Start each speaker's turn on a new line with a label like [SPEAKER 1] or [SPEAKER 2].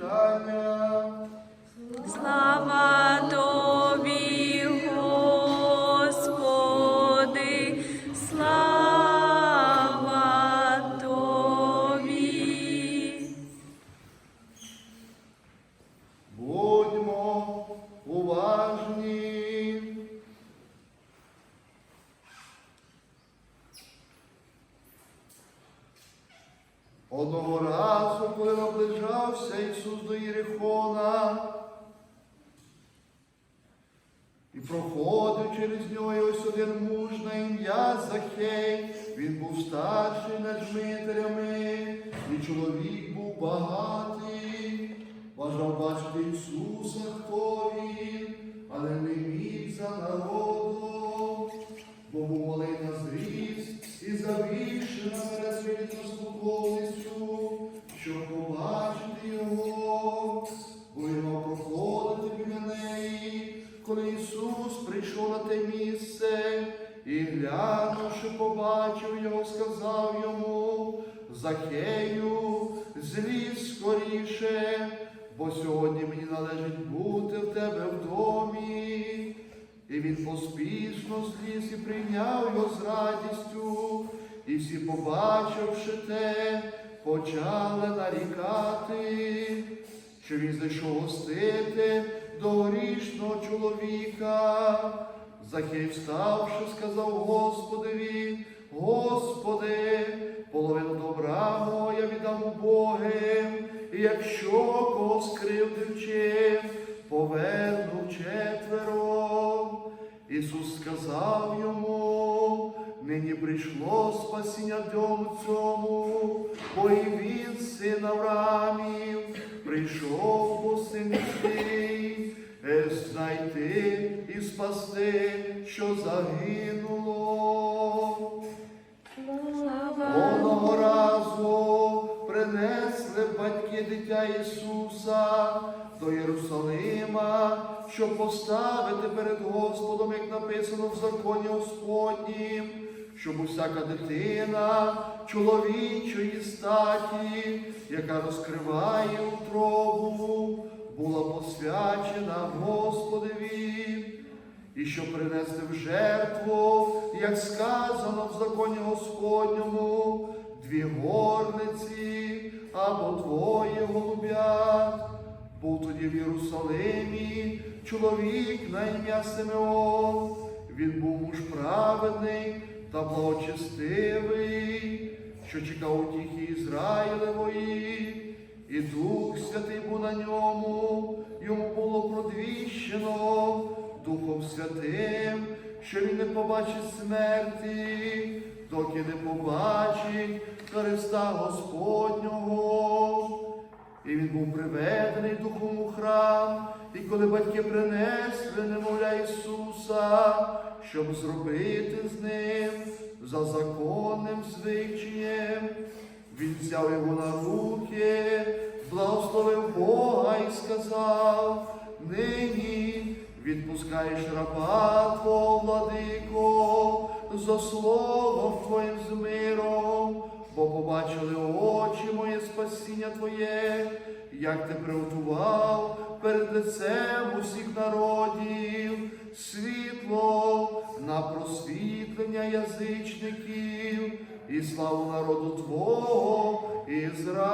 [SPEAKER 1] Dá-me Одного разу, коли наближався Ісус до Єрихона, і проходив через нього і ось один муж на ім'я Захей. Він був старший над жителями, і чоловік був багатий. Бажав бачити Ісуса, хто він, але не міг за народом, місце і глянувши, побачив його, сказав йому, Захею, злізь скоріше, бо сьогодні мені належить бути в тебе в домі. І він поспішно зліз і прийняв його з радістю, і всі, побачивши те, почали нарікати, що він зайшов гостити до грішного чоловіка. Захей, вставши, сказав Господеві, Господи, половину добра мого я віддам убогим, і якщо кого скривдив чим, поверну четверо. Ісус сказав йому, нині прийшло спасіння в дому цьому, бо і він, син Авраамів, прийшов бо син людський, е, знайти і спасти, що загинуло. Одного разу принесли батьки дитя Ісуса до Єрусалима, щоб поставити перед Господом, як написано в законі Господнім, щоб усяка дитина чоловічої статі, яка розкриває утробу, була посвячена Господові і щоб принести в жертву, як сказано в законі Господньому, дві горниці або двоє голубят. Був тоді в Єрусалимі чоловік на ім'я Симеон. Він був муж праведний та благочестивий, що чекав утіхи Ізраїлевої. І Дух Святий був на ньому, йому було продвіщено Духом Святим, що він не побачить смерті, доки не побачить Христа Господнього. І він був приведений Духом у храм, і коли батьки принесли немовля Ісуса, щоб зробити з ним за законним звичаєм, він взяв його на руки, благословив Бога і сказав, нині відпускаєш раба Твого, владико, за словом Твоїм з миром, бо побачили очі моє спасіння Твоє, як ти приготував перед лицем усіх народів, світло на просвітлення язичників і славу народу Твого Ізраїля.